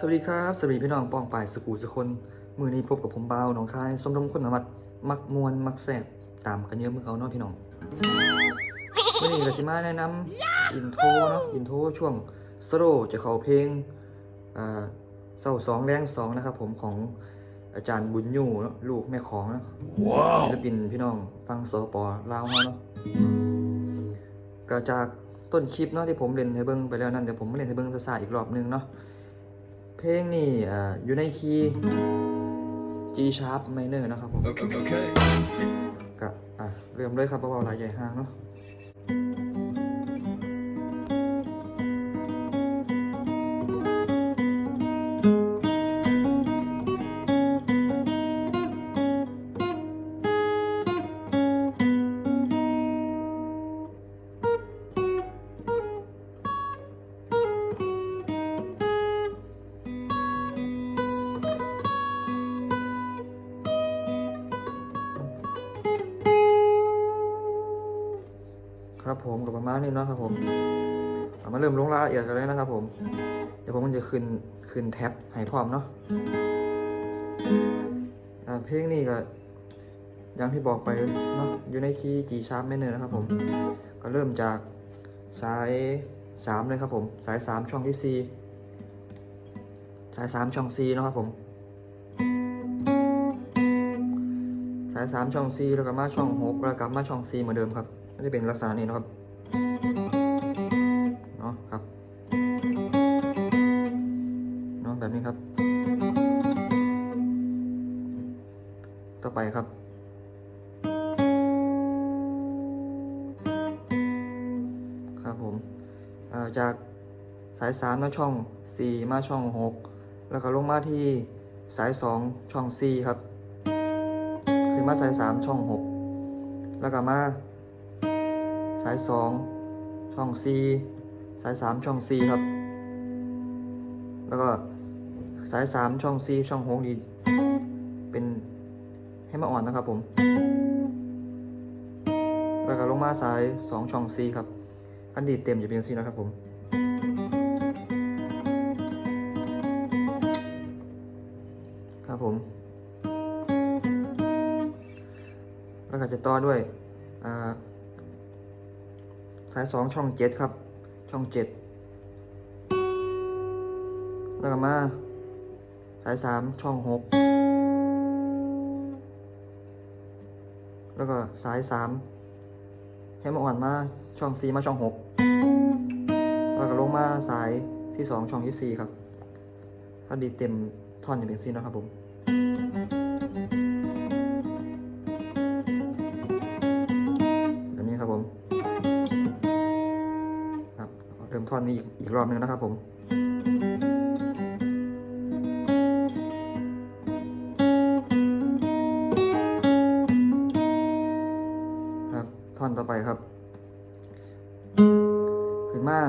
สวัสดีครับสวัสดีพี่น้องปองป่ายสกูสกคนมือนี้พบกับผมเบาหนองคายสมรมคนมัดมักมวนมักแสบตามกันเยอะมือเขาเนาะพี่น้องมื่อนี้เราชิมาแนะนำอินโทรเนาะอินโทรช่วงสโลจะเขาเพลงอ่าเศร้าสองแรงสองนะครับผมของอาจารย์บุญยู่เนาะลูกแม่ของเนาะศิลปินพี่น้องฟังสปอลาวมาเนาะก็จากต้นคลิปเนาะที่ผมเล่นให้เบิ้งไปแล้วนั่นเดี๋ยวผมมาเล่นให้เบิ้งซาๆอีกรอบหนึงเนาะ เพลงนี่อ่าอยู่ในคีย์ G sharp minor นะครับผม Okay, okay. ก็อะเริ่มเลยครับเบาๆหลายใหญ่ห้างเนาะ ผมกับประมาณนี้เนาะครับผมเอามาเริ่มลงรายละเอียดกันเลยนะครับ ผม เดี๋ยวผมมันจะขึ้นขึ้นแท็บให้พร้อมเนาะอ่าเพลงนี้ก็อย่างที่บอกไปเนาะอยู่ในคีย์ G sharp minor นะครับผม ก็เริ่มจากสายสามเลยครับผมสายสามช่องที่ C สายสามช่อง C เนาะครับผม สายสามช่อง C แล้วก็มาช่องหกแล้วก็มาช่อง C เหมือนเดิมครับก็จะเป็นลักษณะนี้นะครับ ต่อไปครับ ครับผมาจากสายสามมาช่องสี่มาช่องหกแล้วก็ลงมาที่สายสองช่องสี่ครับขึ้นมาสายสามช่องหกแล้วก็มา สายสองช่องสี่สายสามช่องสี่ครับ แล้วก็สายสามช่องสี่ช่องหกนี่เป็น ให้มาอ่อนนะครับผม แล้วก็ลงมาสายสองช่องสี่ครับ อันดีเต็มจะเป็นสี่นะครับผมครับผม แล้วก็จะต่อด้วยาสายสองช่องเจ็ดครับ ช่องเจ็ดแล้วก็มา สายสามช่องหก แล้วก็สายสามให้มาอ่อนมาช่องสี่มาช่องหกแล้วก็ลงมาสายที่สองช่องที่สี่ครับ ถ้าดีเต็มท่อนอย่างเป็นซีนะครับผมแบบนี้ครับผม ครับเริ่มท่อนนี้อีกอีกรอบหนึงนะครับผม มา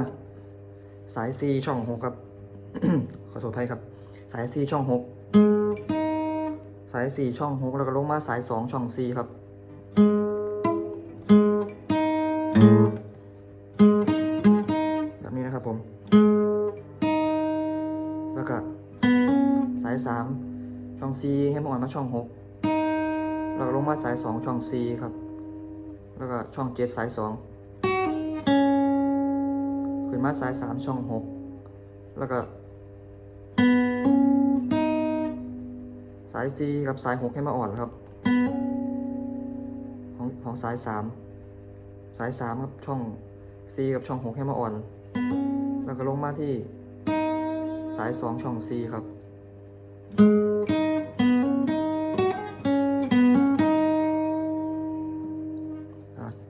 สาย C ช่องหกครับ ขอโทษภัยครับ สาย C ช่องหกสาย 4 ช่องหกแล้วก็ลงมาสาย 2 ช่อง C ครับ แบบนี้นะครับผม แล้วก็สาย 3 ช่อง C ให้มาอ่อนมาช่อง 6 แล้วก็ลงมาสาย 2 ช่อง C ครับ แล้วก็ช่อง 7 สาย 2 ขึ้นมาสาย3ช่อง6แล้วก็ สาย C กับสาย6ให้มาอ่อนครับ ของของสาย3สาย3ครับช่อง C กับช่อง6ให้มาอ่อน แล้วก็ลงมาที่ สาย2ช่อง C ครับ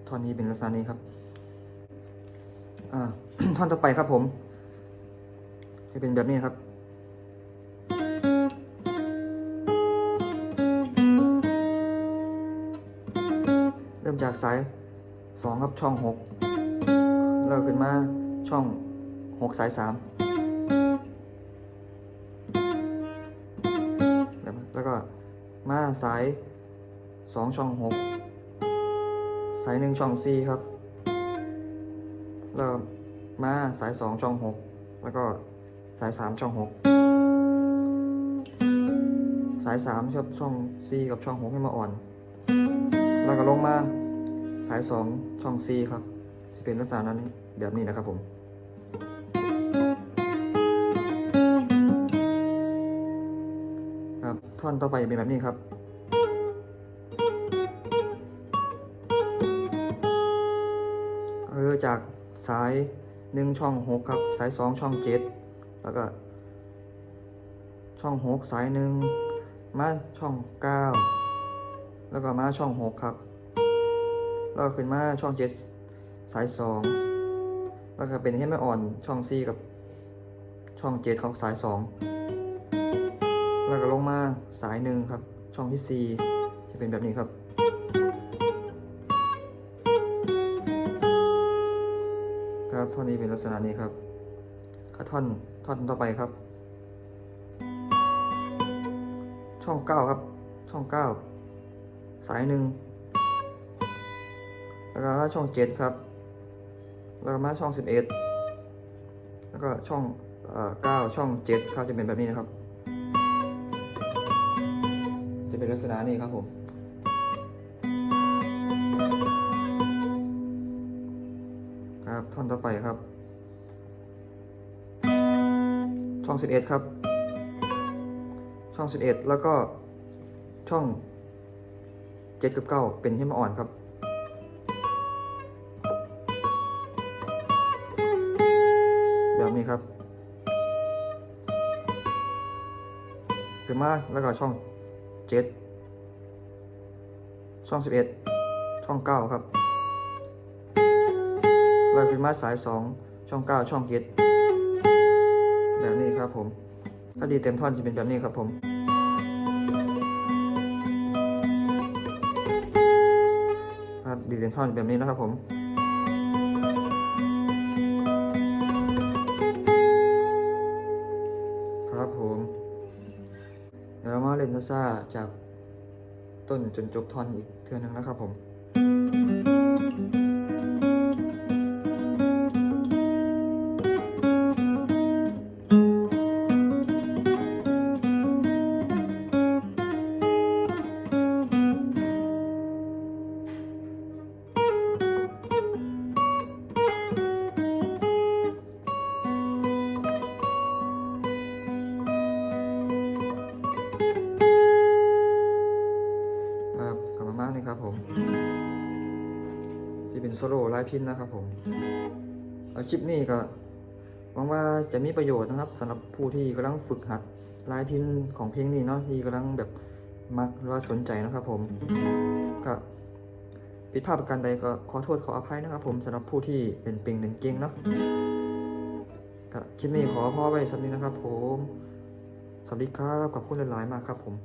ท่อนนี้เป็นลักษณะนี้ครับ ท่อนต่อไปครับผม จะเป็นแบบนี้ครับเริ่มจากสายสองครับช่องหกแล้วขึ้นมาช่องหกสายสามแบบนั้นแล้วก็มาสายสองช่องหกสายหนึ่งช่องสี่ครับ แล้ว มาสายสองช่องหกแล้วก็สายสามช่องหกสายสามครับช่อง C กับช่องหกให้มาอ่อน แล้วก็ลงมาสายสองช่อง C ครับสิเป็นลักษณะนั้นแบบนี้นะครับผม ครับท่อนต่อไปเป็นแบบนี้ครับเออจากสาย หนึ่งช่องหกครับ สายสองช่องเจ็ดแล้วก็ ช่องหกสายหนึ่งมาช่องเก้าแล้วก็มาช่องหกครับ แล้วก็ขึ้นมาช่องเจ็ดสายสองแล้วก็เป็นเฮดไม่อ่อนช่องซีกับช่องเจ็ดของสายสองแล้วก็ลงมาสายหนึ่งครับ ช่องที่สี่จะเป็นแบบนี้ครับ ท่อนนี้เป็นลักษณะนี้ครับท่อนท่อนต่อไปครับ ช่องเก้าครับ ช่องเก้าสายหนึ่งแล้วก็ช่องเจ็ดครับ แล้วก็มาช่องสิบเอ็ดแล้วก็ช่องเก้าช่องเจ็ดครับจะเป็นแบบนี้นะครับ จะเป็นลักษณะนี้ครับผม ครับท่อนต่อไปครับช่อง 11 ครับ ช่อง 11 แล้วก็ช่อง7กับ9เป็นให้มอ่อนครับแบบนี้ครับขึ้นมาแล้วก็ช่อง 7 ช่อง 11 ช่อง 9 ครับ เราขึ้นมาสาย 2 ช่อง 9 ช่องเจ็ดแบบนี้ครับผม ถ้าดีเต็มท่อนจะเป็นแบบนี้ครับผมถ้าดีเต็มท่อนแบบนี้นะครับผมครับผมเดี๋ยวเรามาเล่นซ่าจากต้นจนจบท่อนอีกเทือนึงนะครับผม ผม ที่เป็นโซโล่ลายพินนะครับผมคลิปนี้ก็หวังว่าจะมีประโยชน์นะครับสำหรับผู้ที่กำลังฝึกหัดลายพินของเพลงนี้เนาะที่กำลังแบบมักหรือว่าสนใจนะครับผมก็ผิดพลาดประการใดก็ขอโทษขออภัยนะครับผมสำหรับผู้ที่เป็นปิงหนึ่งเก่งเนาะก็คลิปนี้ขอพ่อไว้สักนี้นะครับผม สวัสดีครับขอบคุณหลายๆมากครับผม